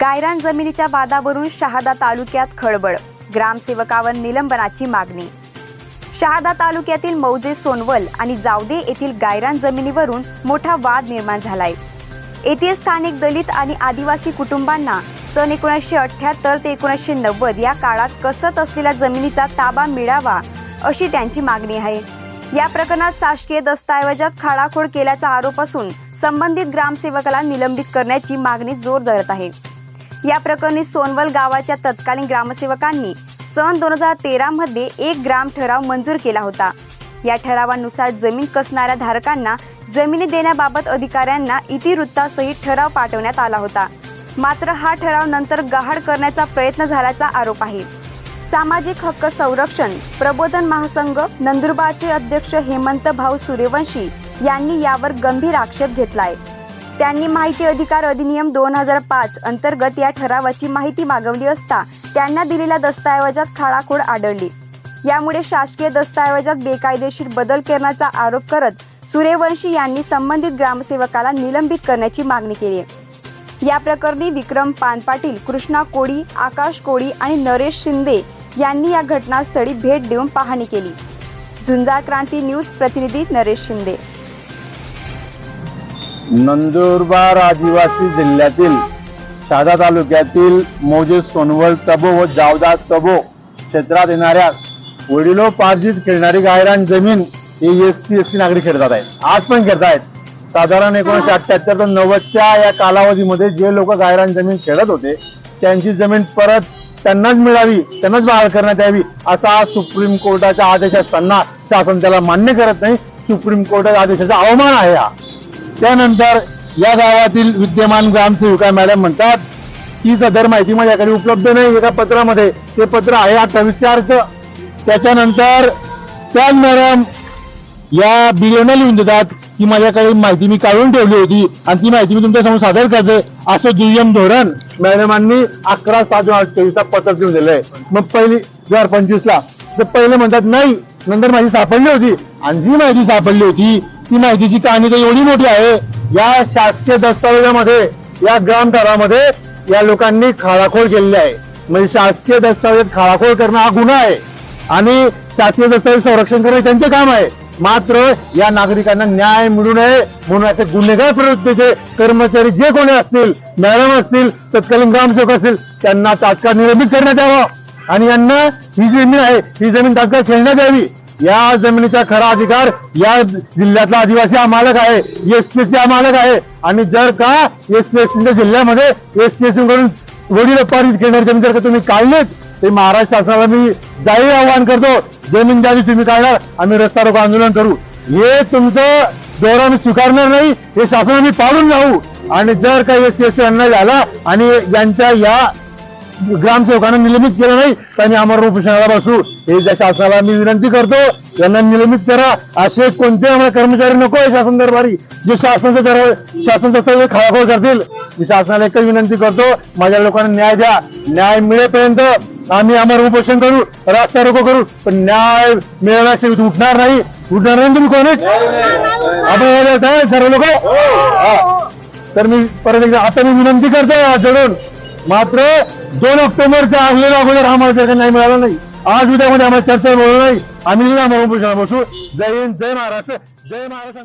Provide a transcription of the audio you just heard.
गायरान जमिनीच्या वादावरून शहादा तालुक्यात खळबळ. ग्रामसेवकावर निलंबनाची मागणी. शहादा तालुक्यातील मौजे सोनवल आणि जावदे येथील गायरान जमिनीवरून मोठा वाद निर्माण झालाय. येथील स्थानिक दलित आणि आदिवासी कुटुंबांना सन एकोणीसशे अठ्ठ्याहत्तर ते एकोणीसशे नव्वद या काळात कसत असलेल्या जमिनीचा ताबा मिळावा अशी त्यांची मागणी आहे. या प्रकरणात शासकीय दस्तऐवजात खाडाखोड केल्याचा आरोप असून संबंधित ग्रामसेवकाला निलंबित करण्याची मागणी जोर धरत आहे. या प्रकरणी सोनवल गावाच्या तत्कालीन ग्रामसेवकांनी सन दोन हजार तेरा मध्ये एक ग्राम ठराव मंजूर केला होता. या ठरावानुसार जमीन कसणाऱ्या धारकांना जमिनी देण्याबाबत अधिकाऱ्यांना इतिवृत्तासहित ठराव पाठवण्यात आला होता. मात्र हा ठराव नंतर गहाड करण्याचा प्रयत्न झाल्याचा आरोप आहे. सामाजिक हक्क संरक्षण प्रबोधन महासंघ नंदुरबारचे अध्यक्ष हेमंत भाऊ सूर्यवंशी यांनी यावर गंभीर आक्षेप घेतलाय. त्यांनी माहिती अधिकार अधिनियम दोन हजार पाच अंतर्गत या ठरावाची माहिती मागवली असता त्यांना दिलेल्या दस्तऐवजात खाडाखोड आढळली. यामुळे शासकीय दस्तऐवजात बेकायदेशीर बदल करण्याचा आरोप करत सूर्यवंशी यांनी संबंधित ग्रामसेवकाला निलंबित करण्याची मागणी केली. या प्रकरणी विक्रम पानपाटील कृष्णा कोळी आकाश कोळी आणि नरेश शिंदे यांनी या घटनास्थळी भेट देऊन पाहणी केली. झुंजार क्रांती न्यूज प्रतिनिधी नरेश शिंदे. नंदुरबार आदिवासी जिल्ह्यातील शहादा तालुक्यातील मौजे सोनवल तबो व जावदा तबो क्षेत्रात येणाऱ्या वडिलोपार्जित खेळणारी गायरान जमीन ही एस टी एस टी नागरिक खेळतात आहेत. आज पण खेळतायत. साधारण एकोणीशे अठ्ठ्याहत्तर ते नव्वदच्या या कालावधीमध्ये जे लोक गायरान जमीन खेळत होते त्यांची जमीन परत त्यांनाच मिळावी त्यांनाच बहाल करण्यात यावी असा सुप्रीम कोर्टाच्या आदेश असताना शासन त्याला मान्य करत नाही. सुप्रीम कोर्टाच्या आदेशाचा अवमान आहे हा. त्यानंतर या गावातील विद्यमान ग्रामसेविका मॅडम म्हणतात की सदर माहिती माझ्याकडे उपलब्ध नाही. एका पत्रामध्ये ते पत्र आहे अठ्ठावीस चारचं त्याच्यानंतर त्याच मॅडम या बिलोना लिहून देतात की माझ्याकडे माहिती मी काढून ठेवली होती आणि ती माहिती मी तुमच्यासमोर सादर करते. असं दुय्यम धोरण मॅडमांनी अकरा सात दोन हजार चोवीसला पत्र लिहून दिलंय. मग पहिली दोन हजार पंचवीस ला तर पहिले म्हणतात नाही नंतर माझी सापडली होती आणि जी माहिती सापडली होती ती माहितीची कहाणी तर एवढी मोठी आहे या शासकीय दस्तावेजामध्ये या ग्रामथरामध्ये या लोकांनी खाळाखोळ केलेली आहे. म्हणजे शासकीय दस्तावेज खाळाखोळ करणं हा गुन्हा आहे. आणि शासकीय दस्तावेज संरक्षण करणं त्यांचे काम आहे. मात्र या नागरिकांना न्याय मिळू नये म्हणून असे गुन्हेगार प्रवृत्तीचे कर्मचारी जे कोणी असतील मॅडम असतील तत्कालीन ग्रामसेवक असतील त्यांना तात्काळ निलंबित करण्यात यावं. आणि यांना ही जमीन आहे ही जमीन तात्काळ खेळण्यात यावी. या जमिनीचा खरा अधिकार या जिल्ह्यातला आदिवासी हा मालक आहे एस हा मालक आहे. आणि जर का एस टी एस जिल्ह्यामध्ये एस टी एसकडून वडील पारित घेणारी जमीन जर का तुम्ही काढलीत ते महाराष्ट्र शासनाला मी जाहीर आवाहन करतो जमीन द्यावी तुम्ही काढणार आम्ही रस्ता रोको आंदोलन करू. हे तुमचं दौरा मी स्वीकारणार नाही हे शासन आम्ही पाळून जाऊ. आणि जर का एस टी एस अन्याय झाला आणि यांच्या या ग्रामसेवकांना निलंबित केलं नाही त्यांनी आम्हाला उपोषणाला बसू. हे ज्या शासनाला मी विनंती करतो त्यांना निलंबित करा. असे कोणते आम्हाला कर्मचारी नको आहे शासन दरबारी? जे शासनाचं दर शासन सर्व खाळाखोळ करतील. मी शासनाला एकच विनंती करतो माझ्या लोकांना न्याय द्या. न्याय मिळेपर्यंत आम्ही आम्हाला उपोषण करू रास्ता रोको करू. पण न्याय मिळवण्याशिवाय उठणार नाही. उठणार नाही तुम्ही कोणीच आपण सर्व लोक? तर मी परत एकदा आता मी विनंती करतो जडून. मात्र दोन ऑक्टोबरच्या आगलेल्या अगोदर आम्हाला जर नाही मिळालं नाही. आज उद्यामध्ये आम्हाला चर्चा बोलू नाही. आम्ही आम्हाला बसू. जय हिंद जय महाराष्ट्र. जय महाराष्ट्र